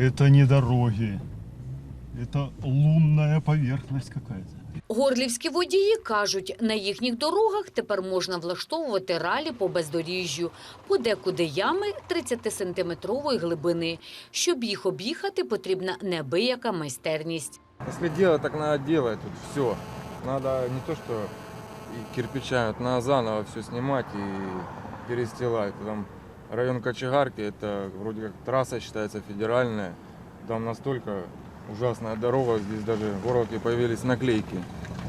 Это не дороги. Это лунная поверхность какая-то. Горлівські водії кажуть, на їхніх дорогах тепер можна влаштовувати ралі по бездоріжжю, подекуди ями 30-сантиметрової глибини. Щоб їх об'їхати, потрібна неабияка майстерність. Если делать, так надо делать тут все. Надо не то, что и кирпичами, вот заново все снимать и перестилать. Там район Кочегарки, это вроде как трасса считается федеральная. Там настолько ужасная дорога, здесь даже в Горловке появились наклейки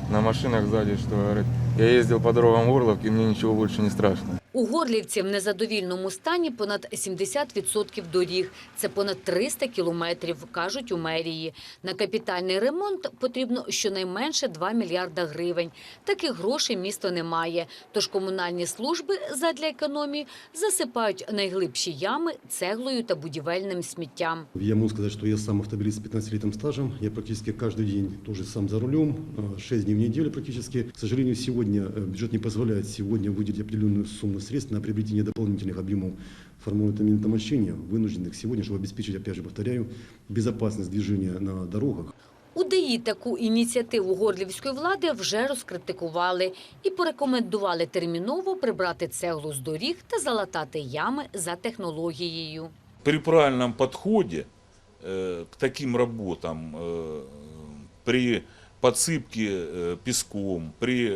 на машинах сзади, что говорит, я ездил по дорогам Горловки, мне ничего больше не страшно. У Горлівці в незадовільному стані понад 70% доріг. Це понад 300 кілометрів, кажуть у мерії. На капітальний ремонт потрібно щонайменше 2 мільярда гривень. Таких грошей місто не має. Тож комунальні служби задля економії засипають найглибші ями цеглою та будівельним сміттям. Я могу сказать, что я сам автомобилист с 15-летним стажем. Я практически каждый день тоже сам за рулем, 6 дней в неделю практически. К сожалению, сегодня э, бюджет не позволяет сегодня выделить определенную сумму средств на приобретение дополнительных объемов формулы вынужденных сегодня, чтобы обеспечить, опять же повторяю, безопасность движения на дорогах. У ДАІ таку ініціативу горлівської влади вже розкритикували і порекомендували терміново прибрати цеглу з доріг та залатати ями за технологією. при правильном подходе э, к таким работам, э, при подсыпке э, песком, при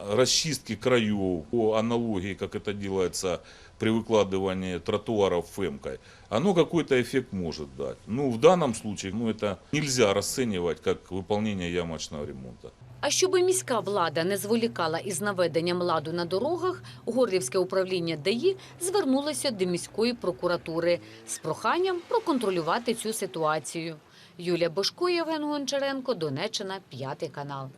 э, расчистке краев, по аналогии, как это делается при выкладывании тротуаров фемкой, оно какой-то эффект может дать. Ну, в данном случае, ну, это нельзя расценивать как выполнение ямочного ремонта. А щоби міська влада не зволікала із наведенням ладу на дорогах, Горлівське управління ДАІ звернулося до міської прокуратури з проханням проконтролювати цю ситуацію. Юлія Бошко, Євген Гончаренко, Донеччина, п'ятий канал.